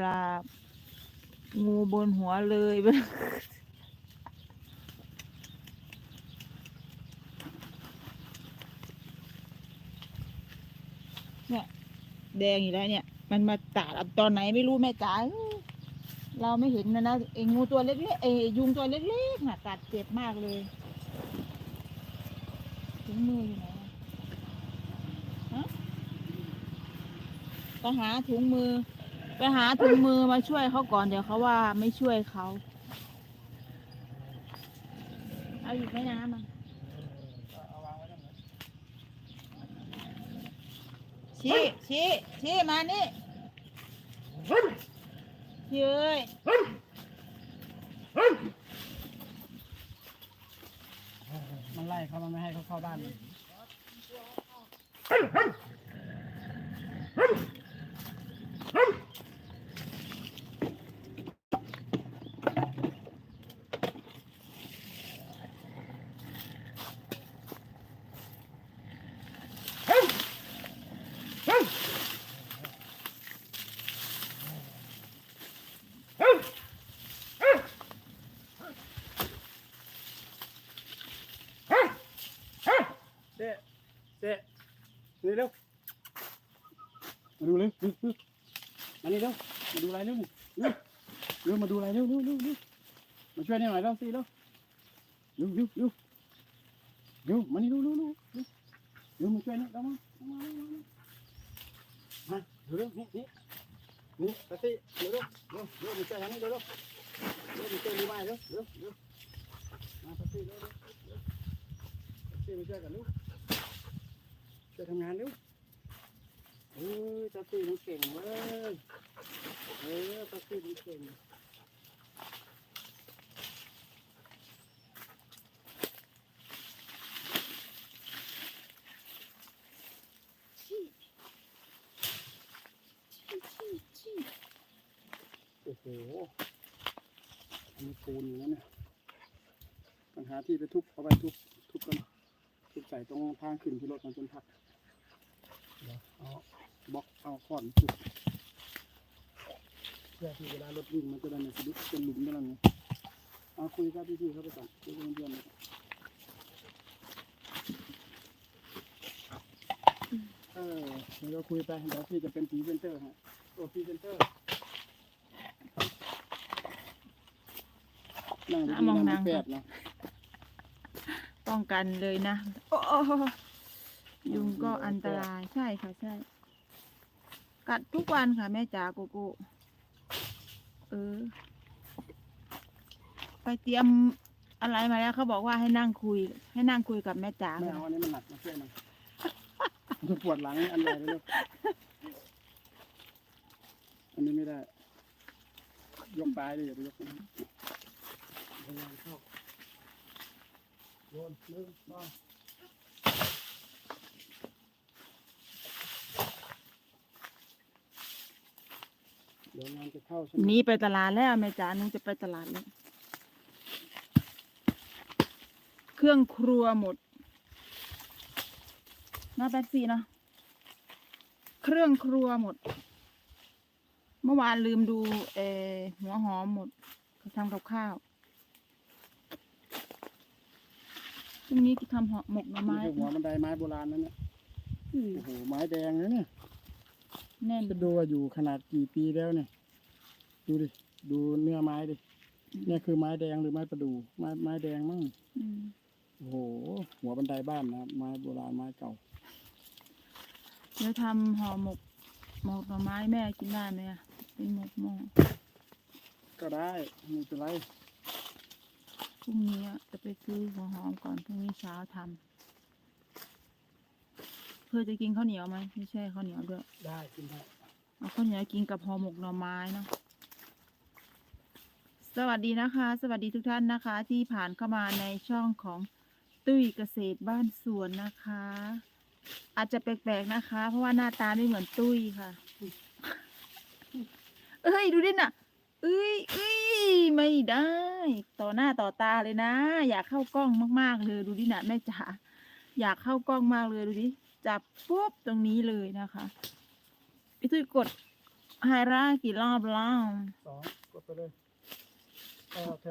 ปราบ งูบนหัวเลยเนี่ยแดงอยู่แล้วเนี่ย มันมาตาดตอนไหนไม่รู้แม่จ๋าเอ้ยเราไม่เห็นนะนะไอ้งูตัวเล็กๆไอ้ยุงตัวเล็กๆน่ะกัดเจ็บมากเลยถุงมืออยู่ไหนะฮะไปหาถุงมือ ไปหาถุงมือมาช่วยเขาก่อนเดี๋ยวเขาว่าไม่ช่วยเขา เอาอีกไหมน้ำอะชี้ชี้ชี้มานี่เย้ยมันไล่เขามันไม่ให้เขาเข้าบ้านเลย เจ๊ เจ๊นี่เร็วมาดูเร็วเร็วเร็วมานี่เร็วมาดูอะไรเร็วนี่เร็วเร็วมาดูอะไรเร็วเร็วเร็วเร็วมาช่วยนี่หน่อยเร็วสิเร็วเร็วเร็วเร็วเร็วมานี่เร็วเร็วเร็วเร็วมาช่วยนี่เร็วมาเร็วมาเร็วมาเร็วมาเร็วเร็วนี่นี่นี่ตาสิเร็วเร็วเร็วเร็วมาช่วยทางนี้เร็วเร็วเร็วมาช่วยรีบมาเร็วเร็วเร็วมาตาสิเร็วเร็วเร็วตาสิมาช่วยกันเร็ว จะทำงานเร็วเออตาตีมันเก่งเว้ยเออตาตีมันเก่งโอ้โหอันนี้ปูนอยู่นั่นเนี่ยปัญหาที่ไปทุบเอาไปทุบทุบกันทุบใส่ตรงทางขึ้นที่รถมันจนพัก เอาบล็อกเอาค้อนทุบเพื่อที่เวลารถวิ่งมันจะได้ไม่สะดุดเป็นหลุมกันแล้วไงเอาคุยกับพี่ๆเขาไปก่อนคุยกับเพื่อนๆไปก่อนเออเดี๋ยวเราคุยไปเดี๋ยวพี่จะเป็นพีเซนเตอร์ฮะตัวพีเซนเตอร์นั่งดีๆนะมันแปดเนาะป้องกันเลยนะ โอ้ ยุงก็อันตรายใช่ค่ะใช่ กัดทุกวันค่ะ แม่จ๋าโกโก้เออ ไปเตรียมอะไรมาแล้วเขาบอกว่าให้นั่งคุย ให้นั่งคุยกับแม่จ๋าไม่ค่ะเอาอันนี้มันหนักมาช่วยหน่อยมันปวดหลังอันใหญ่เลยลูกอันนี้ไม่ได้ ยกปลายเลยอย่าไปยกนะพยายามเข้าโยนหนึ่งสอง ดี๋ยวงานจะเข้าใช่ไหมนี่ไปตลาดแล้วแม่จ๋าหนูจะไปตลาดแล้วเครื่องครัวหมดน่าแป๊บซี่เนาะเครื่องครัวหมด เมื่อวานลืมดูเออหัวหอมหมดเขาทำกับข้าวพรุ่งนี้จะทำหอหมกหน่อนี่ไม้คือหัวบันไดไม้โบราณนั่นเนี่ยอื้อโอ้โหไม้แดงนะเนี่ย แน่นจะดูว่าอยู่ขนาดกี่ปีแล้วเนี่ย ดูดิ ดูเนื้อไม้ดิ เนี่ยคือไม้แดงหรือไม้ประดู่ไม้ไม้แดงมั่งอืมโอ้โห หัวบันไดบ้านนะไม้โบราณไม้เก่า แล้วทำห่อหมกหมกหน่อไม้แม่กินได้ไหมอะเป็นหมกหม้อก็ได้ไม่เป็นไรพรุ่งนี้อะจะไปซื้อหัวหอมก่อนพรุ่งนี้เช้าทำ เพื่อจะกินข้าวเหนียวไหมไม่ใช่ข้าวเหนียวด้วยได้กินได้เอาข้าวเหนียวกินกับห่อหมกหน่อไม้เนาะสวัสดีนะคะ สวัสดีทุกท่านนะคะ ที่ผ่านเข้ามาในช่องของตุ้ยเกษตรบ้านสวนนะคะ อาจจะแปลกๆนะคะ เพราะว่าหน้าตาไม่เหมือนตุ้ยค่ะ เอ้ยดูดิน่ะเอ้ยเอ้ยไม่ได้ ต่อหน้าต่อตาเลยนะ อยากเข้ากล้องมากๆเลยดูดิน่ะแม่จ๋าอยากเข้ากล้องมากเลยดูดิ จับปุ๊บตรงนี้เลยนะคะพี่ตุ้ยกดไฮร่ากี่รอบแล้ว สองกดไปเลยต่อแถ